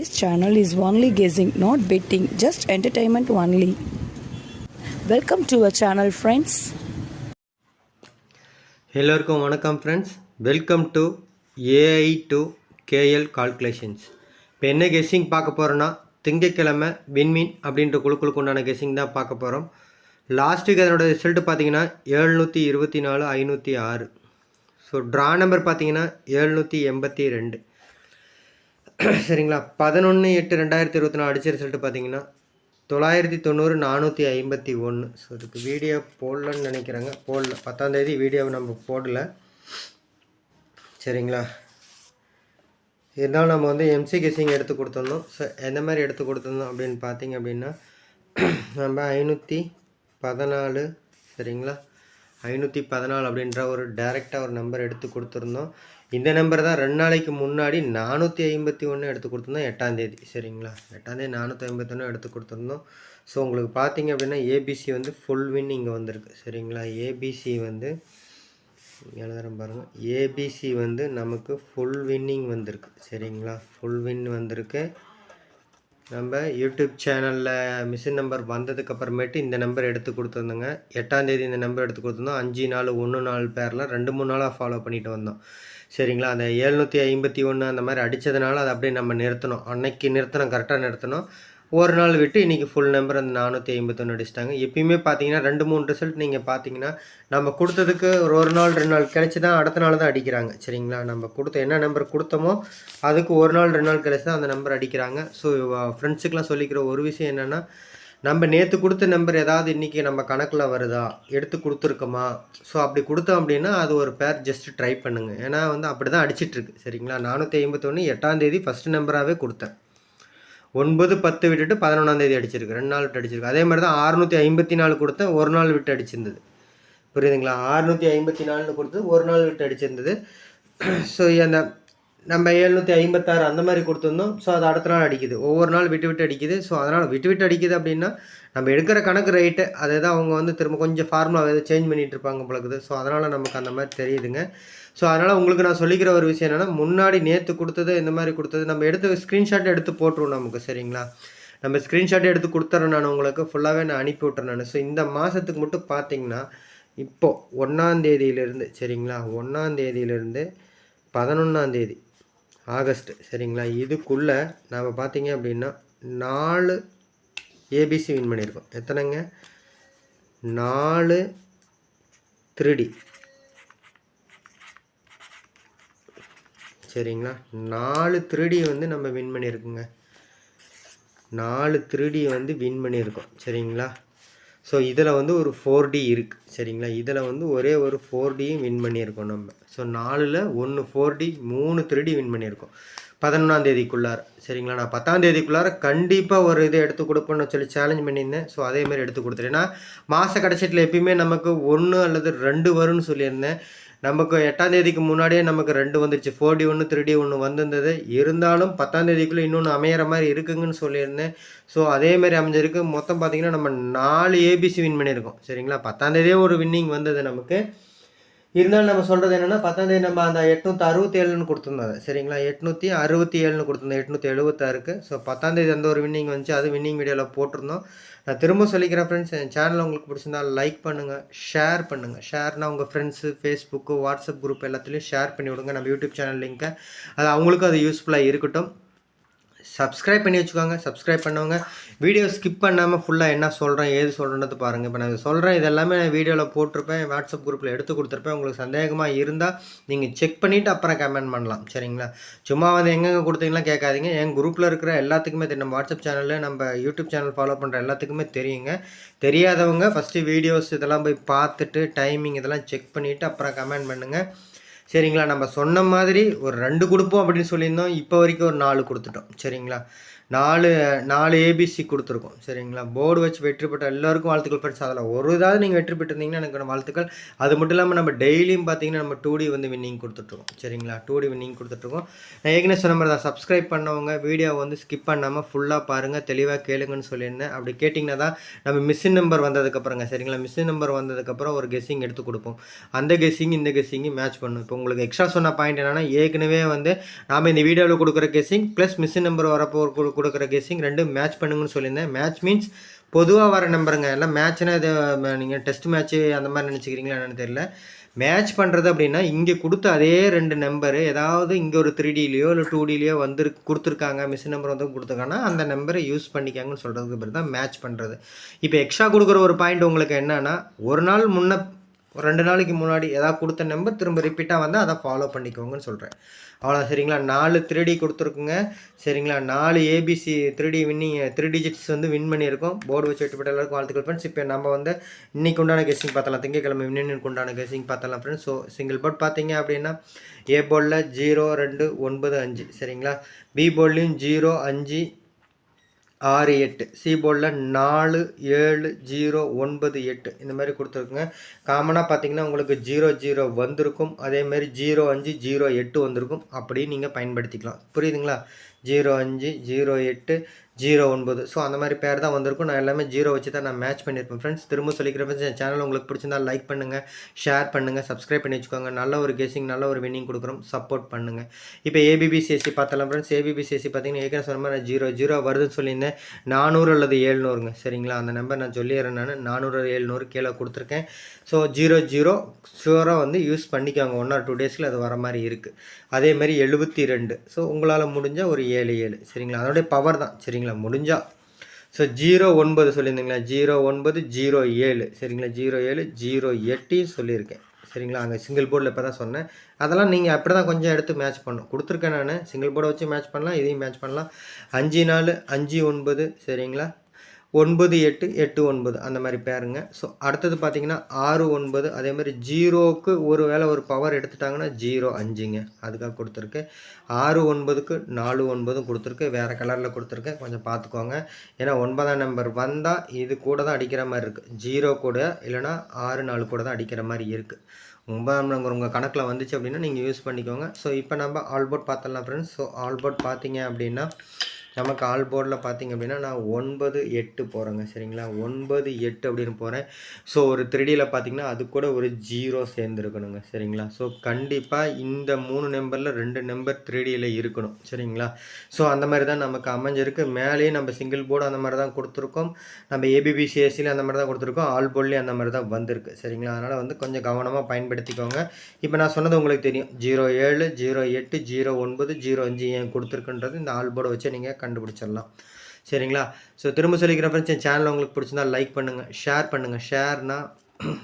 This channel is only guessing, not betting, just entertainment only. Welcome to our channel friends எல்லோருக்கும் வணக்கம் friends welcome to AI to KL calculations இப்போ என்ன guessing பார்க்க போகிறோன்னா திங்கக்கிழமை விண்மீன் அப்படின்ற குழுக்களுக்கு உண்டான கெஸ்ஸிங் தான் பார்க்க போகிறோம் லாஸ்ட் வீக் அதனோட ரிசல்ட்டு பார்த்தீங்கன்னா ஏழ்நூற்றி இருபத்தி நாலு ஐநூற்றி ஆறு. ஸோ ட்ரா நம்பர் பார்த்தீங்கன்னா ஏழ்நூற்றி எண்பத்தி ரெண்டு. சரிங்களா? பதினொன்று எட்டு ரெண்டாயிரத்தி இருபத்தி நாலு அடிச்ச ரிசல்ட் பார்த்தீங்கன்னா தொள்ளாயிரத்தி தொண்ணூறு நானூற்றி ஐம்பத்தி ஒன்று ஸோ இதுக்கு வீடியோ போடலன்னு நினைக்கிறேங்க. போடல. பத்தாந்தேதி வீடியோவை நம்ம போடல. சரிங்களா? இருந்தாலும் நம்ம வந்து எம்சி கெஸிங் எடுத்து கொடுத்துருந்தோம். ஸோ எந்த மாதிரி எடுத்து கொடுத்துருந்தோம் அப்படின்னு பார்த்தீங்க அப்படின்னா நம்ம ஐநூற்றி பதினாலு சரிங்களா? ஐநூற்றி பதினாலு அப்படின்ற ஒரு டைரெக்டாக ஒரு நம்பர் எடுத்து கொடுத்துருந்தோம். இந்த நம்பர் தான் ரெண்டு நாளைக்கு முன்னாடி நானூற்றி ஐம்பத்தி ஒன்று எடுத்து கொடுத்துருந்தோம் எட்டாந்தேதி சரிங்களா? எட்டாந்தேதி நானூற்றி ஐம்பத்தி ஒன்று எடுத்து கொடுத்துருந்தோம். ஸோ உங்களுக்கு பார்த்தீங்க அப்படின்னா ஏபிசி வந்து ஃபுல் வின் இங்கே வந்திருக்கு. சரிங்களா? ஏபிசி வந்து எழுதுறேன் பாருங்கள் ஏபிசி வந்து நமக்கு ஃபுல் வின்னிங் வந்திருக்கு. சரிங்களா? ஃபுல் வின் வந்திருக்கு. நம்ம யூடியூப் சேனலில் மிஷின் நம்பர் வந்ததுக்கு அப்புறமேட்டு இந்த நம்பர் எடுத்து கொடுத்துருந்தோங்க. எட்டாந்தேதி இந்த நம்பர் எடுத்து கொடுத்துருந்தோம். அஞ்சு நாள் ஒன்று நாலு பேரில் ரெண்டு மூணு நாளாக ஃபாலோ பண்ணிட்டு வந்தோம். சரிங்களா? அந்த ஏழ்நூற்றி ஐம்பத்தி ஒன்று அந்த மாதிரி அடித்ததுனால அதை அப்படியே நம்ம நிறுத்தணும். அன்னைக்கு நிறுத்தணும் கரெக்டாக நிறுத்தணும். ஒரு நாள் விட்டு இன்றைக்கி ஃபுல் நம்பர் அந்த நானூற்றி ஐம்பத்தொன்று அடிச்சிட்டாங்க. எப்பயுமே பார்த்தீங்கன்னா ரெண்டு மூணு ரிசல்ட் நீங்கள் பார்த்தீங்கன்னா நம்ம கொடுத்ததுக்கு ஒரு ஒரு நாள் ரெண்டு நாள் கழிச்சு தான் அடுத்த நாள் தான் அடிக்கிறாங்க. சரிங்களா? நம்ம கொடுத்த என்ன நம்பர் கொடுத்தோமோ அதுக்கு ஒரு நாள் ரெண்டு நாள் கழிச்சு தான் அந்த நம்பர் அடிக்கிறாங்க. ஸோ ஃப்ரெண்ட்ஸுக்கெலாம் சொல்லிக்கிற ஒரு விஷயம் என்னென்னா நம்ம நேற்று கொடுத்த நம்பர் ஏதாவது இன்றைக்கி நம்ம கணக்கில் வருதா? எடுத்து கொடுத்துருக்கோமா? ஸோ அப்படி கொடுத்தோம் அப்படின்னா அது ஒரு பேர் ஜஸ்ட் ட்ரை பண்ணுங்கள் ஏன்னா வந்து அப்படி தான் அடிச்சிட்ருக்கு சரிங்களா நானூற்றி ஐம்பத்தொன்று எட்டாந்தேதி ஃபஸ்ட்டு நம்பராகவே கொடுத்தேன். ஒன்பது பத்து விட்டுட்டு பதினொன்றாந்தேதி அடிச்சிருக்கு. ரெண்டு நாள் விட்டு அடிச்சிருக்கு. அதே மாதிரி தான் அறுநூற்றி ஐம்பத்தி நாலு கொடுத்தேன். ஒரு நாள் விட்டு அடிச்சிருந்தது. புரியுதுங்களா? அறுநூற்றி ஐம்பத்தி நாலுன்னு கொடுத்து ஒரு நாள் விட்டு அடிச்சிருந்தது. ஸோ அந்த நம்ம எழுநூற்றி ஐம்பத்தாறு அந்த மாதிரி கொடுத்துருந்தோம். ஸோ அது அடுத்த நாள் அடிக்குது. ஒவ்வொரு நாள் விட்டு விட்டு அடிக்குது. ஸோ அதனால் விட்டு விட்டு அடிக்குது அப்படின்னா நம்ம எடுக்கிற கணக்கு ரேட்டு அதை தான் அவங்க வந்து திரும்ப கொஞ்சம் ஃபார்முலா எதாவது சேஞ்ச் பண்ணிகிட்டு இருப்பாங்க பழகுது ஸோ அதனால் நமக்கு அந்த மாதிரி தெரியுதுங்க. ஸோ அதனால் உங்களுக்கு நான் சொல்லிக்கிற ஒரு விஷயம் என்னென்னா முன்னாடி நேற்று கொடுத்தது இந்த மாதிரி கொடுத்தது நம்ம எடுத்து ஸ்க்ரீன்ஷாட் எடுத்து போட்டுருவோம் நமக்கு சரிங்களா? நம்ம ஸ்க்ரீன்ஷாட் எடுத்து கொடுத்துறேன் நான் உங்களுக்கு. ஃபுல்லாகவே நான் அனுப்பி விட்றேன் நான். ஸோ இந்த மாதத்துக்கு மட்டும் பார்த்தீங்கன்னா இப்போது ஒன்றாந்தேதியிலேருந்து சரிங்களா? ஒன்றாந்தேதியிலேருந்து பதினொன்றாந்தேதி ஆகஸ்ட் சரிங்களா? இதுக்குள்ளே நாம் பார்த்தீங்க அப்படின்னா நாலு ஏபிசி வின் பண்ணியிருக்கோம். எத்தனைங்க? நாலு த்ரீடி. சரிங்களா? நாலு த்ரீடி வந்து நம்ம வின் பண்ணியிருக்கோங்க. நாலு த்ரீடி வந்து வின் பண்ணியிருக்கோம். சரிங்களா? ஸோ இதில் வந்து ஒரு ஃபோர் டி இருக்குது சரிங்களா? இதில் வந்து ஒரே ஒரு ஃபோர் டியும் வின் பண்ணியிருக்கோம் நம்ம. ஸோ நாலில் ஒன்று ஃபோர் டி மூணு த்ரீ வின் பண்ணியிருக்கோம். பதினொன்றாம் தேதிக்குள்ளார. சரிங்களா? நான் பத்தாம் தேதிக்குள்ளார கண்டிப்பாக ஒரு இதை எடுத்து கொடுப்பேன்னு சொல்லி சேலஞ்ச் பண்ணியிருந்தேன். ஸோ அதேமாதிரி எடுத்து கொடுத்துட்டேன். ஏன்னா மாத கடைசியில் எப்பயுமே நமக்கு ஒன்று அல்லது ரெண்டு வரும்னு சொல்லியிருந்தேன். நமக்கு எட்டாம் தேதிக்கு முன்னாடியே நமக்கு ரெண்டு வந்துருச்சு. ஃபோர் டி ஒன்று த்ரீ டி ஒன்று வந்திருந்தது. இருந்தாலும் பத்தாம் தேதிக்குள்ளே இன்னொன்று அமையிற மாதிரி இருக்குங்கன்னு சொல்லியிருந்தேன். ஸோ அதேமாதிரி அமைஞ்சிருக்கு. மொத்தம் பார்த்திங்கன்னா நம்ம நாலு ஏபிசி வின் பண்ணியிருக்கோம். சரிங்களா? பத்தாம் தேதியே ஒரு வின்னிங் வந்தது நமக்கு. இருந்தாலும் நம்ம சொல்கிறது என்னென்னா பத்தாம் தேதி நம்ம அந்த எட்நூற்றி அறுபத்தி ஏழுன்னு கொடுத்துருந்தோம் சரிங்களா? எட்நூற்றி அறுபத்தி ஏழுன்னு கொடுத்துருந்தோம் எட்நூற்றி எழுபத்தாறுக்கு ஸோ பத்தாம் தேதி அந்த ஒரு வின்னிங் வந்துச்சு அது வின்னிங் வீடியோவில் போட்டிருந்தோம். நான் திரும்ப சொல்லிக்கிறேன் ஃப்ரெண்ட்ஸ் என் சேனல் உங்களுக்கு பிடிச்சிருந்தா லைக் பண்ணுங்கள் ஷேர் பண்ணுங்கள் ஷேர்னால் உங்கள் ஃப்ரெண்ட்ஸு ஃபேஸ்புக்கு வாட்ஸ்அப் குரூப் எல்லாத்துலேயும் ஷேர் பண்ணி விடுங்க. நம்ம யூடியூப் சேனல் லிங்க்கை அது அவங்களுக்கும் அது யூஸ்ஃபுல்லாக இருக்கட்டும். சப்ஸ்கிரைப் பண்ணி வச்சுக்கோங்க. சப்ஸ்கிரைப் பண்ணவங்க. வீடியோ ஸ்கிப் பண்ணாமல் ஃபுல்லாக என்ன சொல்கிறேன் ஏது சொல்கிறேன்றது பாருங்கள் இப்போ நான் சொல்கிறேன் இது எல்லாமே நான் வீடியோவில் போட்டிருப்பேன். வாட்ஸ்அப் குரூப்பில் எடுத்து கொடுத்துருப்பேன். உங்களுக்கு சந்தேகமாக இருந்தால் நீங்கள் செக் பண்ணிவிட்டு அப்புறம் கமெண்ட் பண்ணலாம். சரிங்களா? சும்மா வந்து எங்கெங்கே கொடுத்தீங்களா கேட்காதீங்க. என் குரூப்பில் இருக்கிற எல்லாத்துக்குமே தெரியும். நம்ம வாட்ஸ்அப் சேனலில் நம்ம யூடியூப் சேனல் ஃபாலோ பண்ணுற எல்லாத்துக்குமே தெரியுங்க. தெரியாதவங்க ஃபஸ்ட்டு வீடியோஸ் இதெல்லாம் போய் பார்த்துட்டு டைமிங் இதெல்லாம் செக் பண்ணிவிட்டு அப்புறம் கமெண்ட் பண்ணுங்கள் சரிங்களா? நம்ம சொன்ன மாதிரி ஒரு ரெண்டு கொடுப்போம் அப்படின்னு சொல்லியிருந்தோம். இப்போ வரைக்கும் ஒரு நாலு கொடுத்துட்டோம். சரிங்களா? நாலு நாலு ஏபிசி கொடுத்துருக்கோம். சரிங்களா? போர்டு வச்சு வெற்றி பெற்ற எல்லாருக்கும் வாழ்த்துக்கள் ஃப்ரெண்ட்ஸ் அதில் ஒரு இதாவது நீங்கள் வெற்றி பெற்றிருந்தீங்கன்னா எனக்கு வாழ்த்துக்கள். அது மட்டும் இல்லாமல் நம்ம டெய்லியும் பார்த்தீங்கன்னா நம்ம டூ டி வந்து வின்னிங் கொடுத்துட்ருக்கோம். சரிங்களா? டூ டி வின்னிங் கொடுத்துட்ருக்கோம். நான் ஏற்கனவே சொன்ன மாதிரி தான் சப்ஸ்கிரைப் பண்ணவங்க வீடியோ வந்து ஸ்கிப் பண்ணாமல் ஃபுல்லாக பாருங்கள் தெளிவாக கேளுங்கன்னு சொல்லியிருந்தேன். அப்படி கேட்டிங்கன்னா தான் நம்ம மிஸ்ஸின் நம்பர் வந்ததுக்கப்புறங்க சரிங்களா? மிஸ்ஸின் நம்பர் வந்ததுக்கப்புறம் ஒரு கெஸ்ஸிங் எடுத்து கொடுப்போம். அந்த கெஸ்ஸிங் இந்த கெஸ்ஸிங்கு மேட்ச் பண்ணும். இப்போ உங்களுக்கு எக்ஸ்ட்ரா சொன்ன பாயிண்ட் என்னன்னா ஏற்கனவே வந்து நாம் இந்த வீடியோவில் கொடுக்குற கெஸ்ஸிங் ப்ளஸ் மிஸ்ஸின் நம்பர் வரப்போ ஒரு கொடுக்குற கெஸ்ஸிங் ரெண்டும் மேட்ச் பண்ணுங்கன்னு சொல்லியிருந்தேன். மேட்ச் மீன்ஸ் பொதுவாக வர நம்பருங்க. எல்லாம் மேட்ச்னா இது நீங்கள் டெஸ்ட் மேட்ச்சு அந்த மாதிரி நினச்சிக்கிறீங்களா என்னென்னு தெரியல. மேட்ச் பண்ணுறது அப்படின்னா இங்கே கொடுத்த அதே ரெண்டு நம்பரு ஏதாவது இங்கே ஒரு த்ரீ டிலேயோ இல்லை டூ டிலேயோ வந்து கொடுத்துருக்காங்க. மிஸ் நம்பர் வந்து கொடுத்துருக்காங்கன்னா அந்த நம்பரை யூஸ் பண்ணிக்காங்கன்னு சொல்கிறதுக்கு பேர் தான் மேட்ச் பண்ணுறது இப்போ எக்ஸ்ட்ரா கொடுக்குற ஒரு பாயிண்ட் உங்களுக்கு என்னென்னா ஒரு நாள் முன்ன ஒரு ரெண்டு நாளைக்கு முன்னாடி ஏதாவது கொடுத்த நம்பர் திரும்ப ரிப்பீட்டாக வந்தால் அதை ஃபாலோ பண்ணிக்கோங்கன்னு சொல்கிறேன் அவ்வளோ சரிங்களா? நாலு த்ரீடி கொடுத்துருக்குங்க. சரிங்களா? நாலு ABC three D winning three digits வந்து வின் பண்ணியிருக்கோம். போர்டு வச்சு வெட்டுப்பட்ட எல்லாருக்கும் வாழ்த்துக்கள் ஃப்ரெண்ட்ஸ் இப்போ நம்ம வந்து இன்றைக்கு உண்டான கெஸ்டிங் பார்த்தலாம் திங்கக்கிழமை வின்னினுக்கு உண்டான கெஸ்டிங் பார்த்தலாம் ஃப்ரெண்ட்ஸ் ஸோ சிங்கிள் போர்ட் பார்த்தீங்க அப்படின்னா ஏ போர்டில் ஜீரோ ரெண்டு ஒன்பது அஞ்சு. சரிங்களா? பி போர்ட்லேயும் ஜீரோ அஞ்சு ஆறு எட்டு. சி போர்டில் நாலு ஏழு ஜீரோ ஒன்பது எட்டு. இந்த மாதிரி கொடுத்துருக்குங்க. காமனாக பார்த்தீங்கன்னா உங்களுக்கு ஜீரோ ஜீரோ வந்திருக்கும். அதேமாரி ஜீரோ அஞ்சு ஜீரோ எட்டு வந்திருக்கும். அப்படியும் நீங்கள் பயன்படுத்திக்கலாம். புரியுதுங்களா? ஜீரோ அஞ்சு ஜீரோ எட்டு. ஜீரோ ஒன்பது. ஸோ அந்த மாதிரி பேர் தான் வந்திருக்கும். நான் எல்லாமே ஜீரோ வச்சு தான் நான் மேட்ச் பண்ணியிருப்பேன். ஃப்ரெண்ட்ஸ் திரும்ப சொல்லிக்கிறேன் ஃப்ரெண்ட்ஸ் என் சேனல் உங்களுக்கு பிடிச்சிருந்தா லைக் பண்ணுங்கள் ஷேர் பண்ணுங்கள் சப்ஸ்கிரைப் பண்ணி வச்சுக்கோங்க. நல்ல ஒரு கெஸிங் நல்ல ஒரு வின்னிங் கொடுக்குறோம். சப்போர்ட் பண்ணுங்கள் இப்போ ஏபிபிசிஎஸ்சி பார்த்தலாம் ஃப்ரெண்ட்ஸ் ஏபிபிசிஎஸ்சி பார்த்தீங்கன்னா ஏற்கனவே சொன்ன மாதிரி நான் ஜீரோ ஜீரோ வருதுன்னு சொல்லியிருந்தேன். நானூறு அல்லது ஏழ்நூறுங்க சரிங்களா? அந்த நம்பர் நான் சொல்லிடுறேன் நான். நானூறு ஏழ்நூறு கீழே கொடுத்துருக்கேன். ஸோ ஜீரோ ஜீரோ ஷுவராக வந்து யூஸ் பண்ணிக்கோங்க. ஒன் ஆர் டூ டேஸில் அது வர மாதிரி இருக்குது அதேமாதிரி எழுபத்தி ரெண்டு. ஸோ உங்களால் முடிஞ்ச ஒரு ஏழு ஏழு. சரிங்களா? அதோடைய பவர் தான். சரிங்களா? முடிஞ்சால் ஸோ ஜீரோ ஒன்பது சொல்லியிருந்தீங்களா? ஜீரோ ஒன்பது ஜீரோ ஏழு. சரிங்களா? ஜீரோ ஏழு ஜீரோ எட்டையும் சொல்லியிருக்கேன். சரிங்களா? அங்கே சிங்கிள் போர்டில் இப்போ தான் சொன்னேன். அதெல்லாம் நீங்கள் அப்படி தான் கொஞ்சம் எடுத்து மேட்ச் பண்ணணும். கொடுத்துருக்கேன் நான். சிங்கிள் போர்டை வச்சு மேட்ச் பண்ணலாம். இதையும் மேட்ச் பண்ணலாம். அஞ்சு நாலு அஞ்சு ஒன்பது. சரிங்களா? ஒன்பது எட்டு எட்டு ஒன்பது அந்த மாதிரி பேருங்க. ஸோ அடுத்தது பார்த்தீங்கன்னா ஆறு ஒன்பது அதே மாதிரி ஜீரோவுக்கு ஒரு வேளை ஒரு பவர் எடுத்துட்டாங்கன்னா ஜீரோ அஞ்சுங்க. அதுக்காக கொடுத்துருக்கு. ஆறு ஒன்பதுக்கு நாலு ஒன்பதும் கொடுத்துருக்கு. வேறு கலரில் கொடுத்துருக்கேன் கொஞ்சம் பார்த்துக்கோங்க ஏன்னா ஒன்பதாம் நம்பர் வந்தால் இது கூட தான் அடிக்கிற மாதிரி இருக்குது ஜீரோ கூட இல்லைனா ஆறு நாலு கூட தான் அடிக்கிற மாதிரி இருக்குது ஒன்பதாம் நம்பர் உங்கள் கணக்கில் வந்துச்சு அப்படின்னா நீங்கள் யூஸ் பண்ணிக்கோங்க. ஸோ இப்போ நம்ம ஆல்போர்ட் பார்த்துடலாம் ஃப்ரெண்ட்ஸ் ஸோ ஆல்போர்ட் பார்த்தீங்க அப்படின்னா நமக்கு ஆல் போர்டில் பார்த்தீங்க அப்படின்னா நான் ஒன்பது எட்டு போகிறேங்க சரிங்களா? ஒன்பது எட்டு அப்படின்னு போகிறேன் ஸோ ஒரு த்ரீடியில் பார்த்தீங்கன்னா அது கூட ஒரு ஜீரோ சேர்ந்துருக்கணுங்க சரிங்களா? ஸோ கண்டிப்பாக இந்த மூணு நம்பரில் ரெண்டு நம்பர் த்ரீடியில் இருக்கணும் சரிங்களா? ஸோ அந்த மாதிரி தான் நமக்கு அமைஞ்சிருக்கு. மேலேயும் நம்ம சிங்கிள் போர்டு அந்த மாதிரி தான் கொடுத்துருக்கோம். நம்ம ஏபிபிசிஎஸ்சியில் அந்த மாதிரி தான் கொடுத்துருக்கோம். ஆல் போர்ட்லேயும் அந்த மாதிரி தான் வந்திருக்கு சரிங்களா? அதனால் வந்து கொஞ்சம் கவனமாக பயன்படுத்திக்கோங்க. இப்போ நான் சொன்னது உங்களுக்கு தெரியும். ஜீரோ ஏழு ஜீரோ எட்டு ஜீரோ ஒன்பது ஜீரோ அஞ்சு ஏன் கொடுத்துருக்குன்றது இந்த ஆல் போர்டை வச்சு நீங்கள் கண்டுபிடிச்சிடலாம். சரிங்களா? ஸோ திரும்ப சொல்லிக்கிற ஃப்ரெண்ட்ஸ் என் சேனல் உங்களுக்கு பிடிச்சிருந்தா லைக் பண்ணுங்கள் ஷேர் பண்ணுங்கள் ஷேர்னால்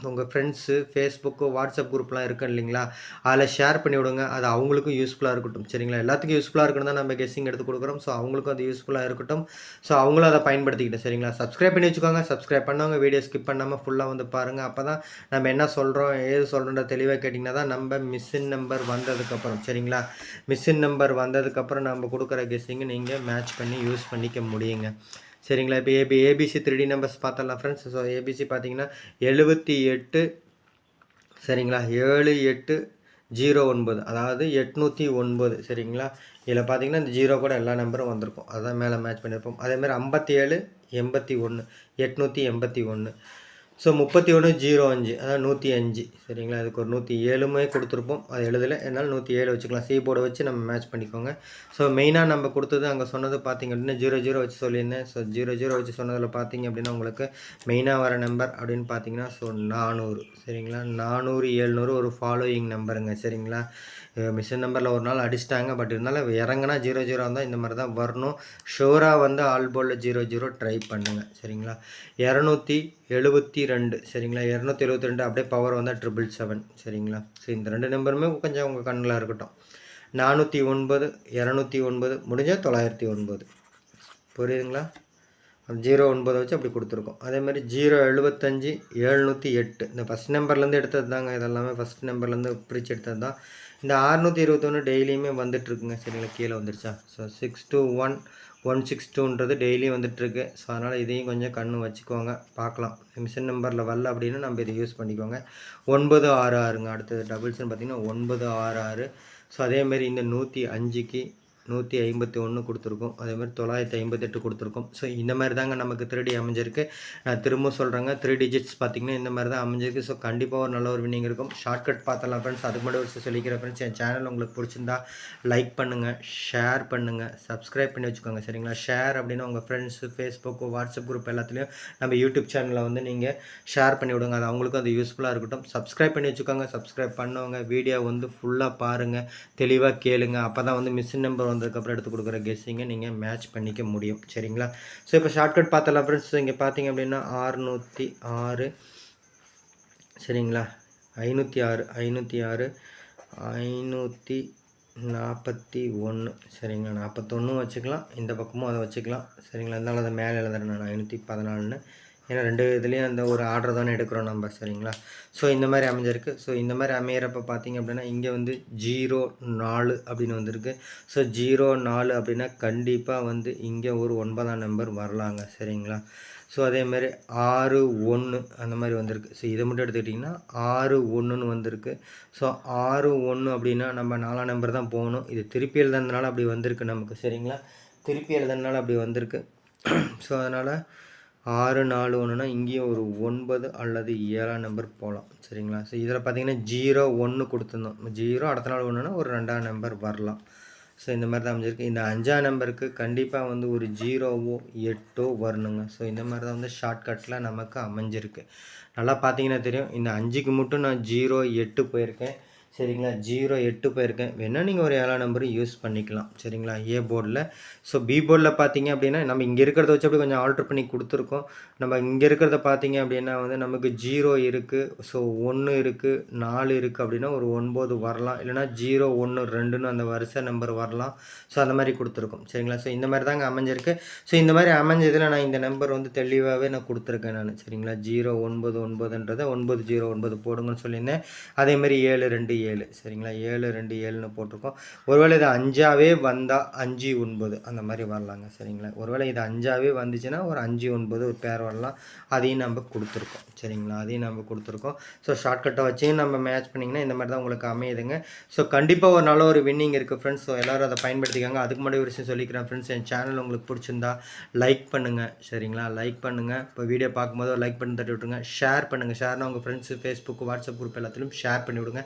உங்கள் ஃப்ரெண்ட்ஸு ஃபேஸ்புக்கு வாட்ஸ்அப் குரூப்லாம் இருக்கு இல்லைங்களா? அதில் ஷேர் பண்ணி விடுங்க. அது அவங்களுக்கும் யூஸ்ஃபுல்லாக இருக்கட்டும். சரிங்களா? எல்லாத்துக்கும் யூஸ்ஃபுல்லாக இருக்கணும் தான் நம்ம கெஸ்ஸிங் எடுத்து கொடுக்குறோம். ஸோ அவங்களுக்கும் அது யூஸ்ஃபுல்லாக இருக்கட்டும். ஸோ அவங்களும் அதை பயன்படுத்திக்கிட்டோம் சரிங்களா? சப்ஸ்கிரைப் பண்ணி வச்சுக்கோங்க. சப்ஸ்கிரைப் பண்ணவங்க வீடியோ ஸ்கிப் பண்ணாமல் ஃபுல்லாக வந்து பாருங்கள் அப்போ தான் நம்ம என்ன சொல்கிறோம் ஏது சொல்கிறோன்ற தெளிவாக கேட்டிங்கன்னா தான் நம்ம மிஸ்ஸின் நம்பர் வந்ததுக்கப்புறம் சரிங்களா? மிஸ்ஸின் நம்பர் வந்ததுக்கப்புறம் நம்ம கொடுக்குற கெஸ்ஸிங்கு நீங்கள் மேட்ச் பண்ணி யூஸ் பண்ணிக்க முடியுங்க. சரிங்களா? இப்போ AB ABC three D numbers பார்த்தலாம் ஃப்ரெண்ட்ஸ் ஸோ ஏபிசி பார்த்தீங்கன்னா எழுபத்தி எட்டு சரிங்களா? ஏழு எட்டு ஜீரோ ஒன்பது. அதாவது எட்நூற்றி ஒன்பது சரிங்களா? இதில் பார்த்தீங்கன்னா இந்த ஜீரோ கூட எல்லா நம்பரும் வந்திருக்கும். அதான் மேலே மேட்ச் பண்ணியிருப்போம். அதேமாதிரி ஐம்பத்தி ஏழு எண்பத்தி ஒன்று எட்நூற்றி எண்பத்தி ஒன்று ஸோ முப்பத்தி ஒன்று ஜீரோ அஞ்சு அதாவது நூற்றி அஞ்சு. சரிங்களா? அதுக்கு ஒரு நூற்றி ஏழுமே கொடுத்துருப்போம். அது எழுதலை. என்னால் நூற்றி ஏழு வச்சுக்கலாம். சி போர்டை வச்சு நம்ம மேட்ச் பண்ணிக்கோங்க. ஸோ மெயினாக நம்ம கொடுத்தது அங்கே சொன்னது பார்த்தீங்க அப்படின்னா ஜீரோ ஜீரோ வச்சு சொல்லியிருந்தேன். ஸோ ஜீரோ ஜீரோ வச்சு சொன்னதில் பார்த்தீங்க அப்படின்னா உங்களுக்கு மெயினாக வர நம்பர் அப்படின்னு பார்த்தீங்கன்னா ஸோ நானூறு. சரிங்களா? நானூறு ஏழ்நூறு ஒரு ஃபாலோயிங் நம்பருங்க சரிங்களா? மிஷின் நம்பரில் ஒரு நாள் அடிச்சிட்டாங்க. பட் இருந்தாலும் இறங்குனா ஜீரோ ஜீரோ இருந்தால் இந்த மாதிரி தான் வரணும். ஷூராக வந்து ஆல் போலில் ஜீரோ ஜீரோ ட்ரை பண்ணுங்கள் சரிங்களா? இரநூத்தி எழுபத்தி ரெண்டு. சரிங்களா? இரநூத்தி எழுபத்தி ரெண்டு அப்படியே பவர் வந்தால் ட்ரிபிள் செவன் சரிங்களா? ஸோ இந்த ரெண்டு நம்பருமே கொஞ்சம் உங்கள் கண்ணில் இருக்கட்டும். நானூற்றி ஒன்பது இரநூத்தி ஒன்பது முடிஞ்சால் தொள்ளாயிரத்தி ஒன்பது. புரியுதுங்களா? ஜீரோ ஒன்பதை வச்சு அப்படி கொடுத்துருக்கோம். அதே மாதிரி ஜீரோ எழுபத்தஞ்சி எழுநூற்றி எட்டு. இந்த ஃபஸ்ட் நம்பர்லேருந்து எடுத்தது தாங்க. இதெல்லாமே ஃபஸ்ட் நம்பர்லேருந்து பிரித்து எடுத்தது தான். இந்த அறுநூற்றி இருபத்தொன்று டெய்லியுமே வந்துட்டுருக்குங்க. சரிங்களா? கீழே வந்துருச்சா? So six two one one six டூன்றது டெய்லியும் வந்துட்டுருக்கு. ஸோ அதனால் இதையும் கொஞ்சம் கண்ணு வச்சுக்கோங்க. பார்க்கலாம். மிஷின் நம்பரில் வரல அப்படின்னா நம்ம இதை யூஸ் பண்ணிக்கோங்க. ஒன்பது ஆறு ஆறுங்க. அடுத்தது டபுள்ஸ்னு பார்த்தீங்கன்னா ஒன்பது ஆறு ஆறு. ஸோ அதேமாரி இந்த நூற்றி அஞ்சுக்கு நூற்றி ஐம்பத்தி ஒன்று கொடுத்துருக்கோம். அதேமாதிரி தொள்ளாயிரத்தி ஐம்பத்தெட்டு கொடுத்துருக்கோம். ஸோ இந்த மாதிரி தாங்க நமக்கு த்ரீ அமைஞ்சிருக்கு. நான் திரும்ப சொல்கிறேங்க த்ரீ டிஜிட்ஸ் பார்த்திங்கன்னா இந்த மாதிரி தான் அமைஞ்சிருக்கு. ஸோ கண்டிப்பாக ஒரு நல்ல ஒரு வினிங் இருக்கும். ஷார்ட்கட் பார்த்தலாம் ஃப்ரெண்ட்ஸ் அதுக்கு மட்டும் ஒரு சொல்லிக்கிறேன் ஃப்ரெண்ட்ஸ் என் சேனல் உங்களுக்கு பிடிச்சிருந்தா லைக் பண்ணுங்கள் ஷேர் பண்ணுங்கள் சப்ஸ்கிரைப் பண்ணி வச்சுக்கோங்க சரிங்களா? ஷேர் அப்படின்னா உங்கள் ஃப்ரெண்ட்ஸு ஃபேஸ்புக்கு வாட்ஸ்அப் குரூப் எல்லாத்துலேயும் நம்ம யூடியூப் சேனலில் வந்து நீங்கள் ஷேர் பண்ணி விடுங்க. அது அவங்களுக்கும் அது யூஸ்ஃபுல்லாக இருக்கட்டும். சப்ஸ்கிரைப் பண்ணி வச்சுக்கோங்க. சப்ஸ்கிரைப் பண்ணவங்க வீடியோ வந்து ஃபுல்லாக பாருங்கள் தெளிவாக கேளுங்க. அப்போ தான் வந்து மிஷின் நம்பர் வந்ததுக்கப்புறம் எடுத்து கொடுக்குற கெஸ்ஸிங்கை நீங்கள் மேட்ச் பண்ணிக்க முடியும். சரிங்களா? ஸோ இப்போ ஷார்ட்கட் பார்த்தலாம் ஃப்ரெண்ட்ஸ் இங்கே பார்த்தீங்க அப்படின்னா ஆறுநூற்றி ஆறு. சரிங்களா? ஐநூற்றி ஆறு ஐநூற்றி ஆறு ஐநூற்றி நாற்பத்தி ஒன்று சரிங்களா நாற்பத்தொன்னும் வச்சுக்கலாம். இந்த பக்கமும் அதை வச்சுக்கலாம். சரிங்களா? இருந்தாலும் அதை மேலே எழுதுறேன் நான். ஐநூற்றி பதினாலுன்னு. ஏன்னா ரெண்டு இதுலேயும் அந்த ஒரு ஆர்டர் தானே எடுக்கிறோம் நம்ம சரிங்களா? ஸோ இந்த மாதிரி அமைஞ்சிருக்கு. ஸோ இந்த மாதிரி அமையிறப்ப பார்த்தீங்க அப்படின்னா இங்கே வந்து ஜீரோ நாலு அப்படின்னு வந்திருக்கு. ஸோ ஜீரோ நாலு அப்படின்னா கண்டிப்பாக வந்து இங்கே ஒரு ஒன்பதாம் நம்பர் வரலாங்க சரிங்களா? ஸோ அதேமாதிரி ஆறு ஒன்று அந்த மாதிரி வந்திருக்கு. ஸோ இதை மட்டும் எடுத்துக்கிட்டிங்கன்னா ஆறு ஒன்றுன்னு வந்திருக்கு. ஸோ ஆறு ஒன்று அப்படின்னா நம்ம நாலாம் நம்பர் தான் போகணும். இது திருப்பி எழுதுனதுனால அப்படி வந்திருக்கு நமக்கு சரிங்களா? திருப்பி எழுதுனதுனால அப்படி வந்திருக்கு. ஸோ அதனால் ஆறு நாலு ஒன்றுனா இங்கேயும் ஒரு ஒன்பது அல்லது ஏழாம் நம்பர் போகலாம் சரிங்களா? ஸோ இதில் பார்த்தீங்கன்னா ஜீரோ ஒன்று கொடுத்துருந்தோம். ஜீரோ அடுத்த நாள் ஒன்றுனா ஒரு ரெண்டாம் நம்பர் வரலாம். ஸோ இந்த மாதிரி தான் அமைஞ்சிருக்கு. இந்த அஞ்சாம் நம்பருக்கு கண்டிப்பாக வந்து ஒரு ஜீரோவோ எட்டோ வரணுங்க. ஸோ இந்த மாதிரி தான் வந்து ஷார்ட்கட்டில் நமக்கு அமைஞ்சிருக்கு. நல்லா பார்த்தீங்கன்னா தெரியும். இந்த அஞ்சுக்கு மட்டும் நான் ஜீரோ எட்டு போயிருக்கேன். சரிங்களா? ஜீரோ எட்டு போயிருக்கேன். வேணால் நீங்கள் ஒரு ஏழாம் நம்பரும் யூஸ் பண்ணிக்கலாம். சரிங்களா? ஏ போர்டில் ஸோ பி போர்டில் பார்த்தீங்க அப்படின்னா நம்ம இங்கே இருக்கிறத வச்சு அப்படி கொஞ்சம் ஆல்ட்ரு பண்ணி கொடுத்துருக்கோம். நம்ம இங்கே இருக்கிறத பார்த்தீங்க அப்படின்னா வந்து நமக்கு ஜீரோ இருக்குது ஸோ ஒன்று இருக்குது நாலு இருக்குது அப்படின்னா ஒரு ஒன்பது வரலாம். இல்லைனா ஜீரோ ஒன்று ரெண்டுன்னு அந்த வரிசை நம்பர் வரலாம். ஸோ அந்த மாதிரி கொடுத்துருக்கோம். சரிங்களா? ஸோ இந்த மாதிரி தாங்க அமைஞ்சிருக்கு. ஸோ இந்த மாதிரி அமைஞ்சதில் நான் இந்த நம்பர் வந்து தெளிவாகவே நான் கொடுத்துருக்கேன் நான். சரிங்களா? ஜீரோ ஒன்பது ஒன்பதுன்றதை ஒன்பது ஜீரோ ஒன்பது போடுங்கன்னு சொல்லியிருந்தேன். அதேமாதிரி ஏழு ரெண்டு ஏழு. சரிங்களா? ஏழு ரெண்டு ஏழுன்னு போட்டிருக்கோம். ஒருவேளை இது அஞ்சாவே வந்தால் அஞ்சு ஒன்பது அந்த மாதிரி வரலாங்க. சரிங்களா? ஒருவேளை இது அஞ்சாவே வந்துச்சுன்னா ஒரு அஞ்சு ஒன்பது ஒரு பேர் வரலாம். அதையும் நம்ம கொடுத்துருக்கோம். சரிங்களா? அதையும் நம்ம கொடுத்துருக்கோம். ஸோ ஷார்ட்கட்டை வச்சு நம்ம மேட்ச் பண்ணிங்கன்னா இந்த மாதிரி தான் உங்களுக்கு அமையுதுங்க. ஸோ கண்டிப்பாக ஒரு நல்ல ஒரு வின்னிங் இருக்குது ஃப்ரெண்ட்ஸ் ஸோ எல்லோரும் அதை பயன்படுத்திக்காங்க. அதுக்கு முன்னாடி ஒரு விஷயம் சொல்லிக்கிறேன் ஃப்ரெண்ட்ஸ் என் சேனல் உங்களுக்கு பிடிச்சிருந்தா லைக் பண்ணுங்கள் சரிங்களா? லைக் பண்ணுங்கள் இப்போ வீடியோ பார்க்கும்போது லைக் பண்ணி தட்டி விட்ருங்க ஷேர் பண்ணுங்கள் ஷேர்னா உங்கள் ஃப்ரெண்ட்ஸு ஃபேஸ்புக் வாட்ஸ்அப் குரூப் எல்லாத்திலும் ஷேர் பண்ணி விடுங்க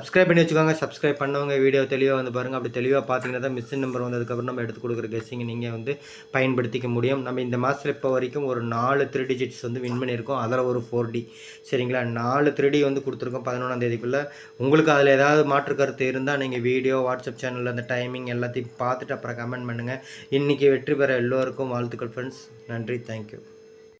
சப்ஸ்கிரைப் பண்ணி வச்சுக்கோங்க. சப்ஸ்கிரைப் பண்ணவங்க வீடியோ தெளிவாக வந்து பாருங்கள் அப்படி தெளிவாக பார்த்தீங்கன்னா தான் மிஷின் நம்பர் வந்ததுக்கப்புறம் நம்ம எடுத்து கொடுக்குற கெஸ்ஸிங் நீங்கள் வந்து பயன்படுத்திக்க முடியும். நம்ம இந்த மாதத்தில் இப்போ வரைக்கும் ஒரு நாலு த்ரீ டிஜிட்ஸ் வந்து வின் பண்ணியிருக்கோம். அதில் ஒரு ஃபோர் டி சரிங்களா? நாலு த்ரீ டி வந்து கொடுத்துருக்கோம் பதினொன்றாம் தேதிக்குள்ளே. உங்களுக்கு அதில் ஏதாவது மாற்று கருத்து இருந்தால் நீங்கள் வீடியோ வாட்ஸ்அப் சேனலில் அந்த டைமிங் எல்லாத்தையும் பார்த்துட்டு அப்புறம் கமெண்ட் பண்ணுங்கள் இன்றைக்கி வெற்றி பெற எல்லோருக்கும் வாழ்த்துக்கள் ஃப்ரெண்ட்ஸ் நன்றி. தேங்க்யூ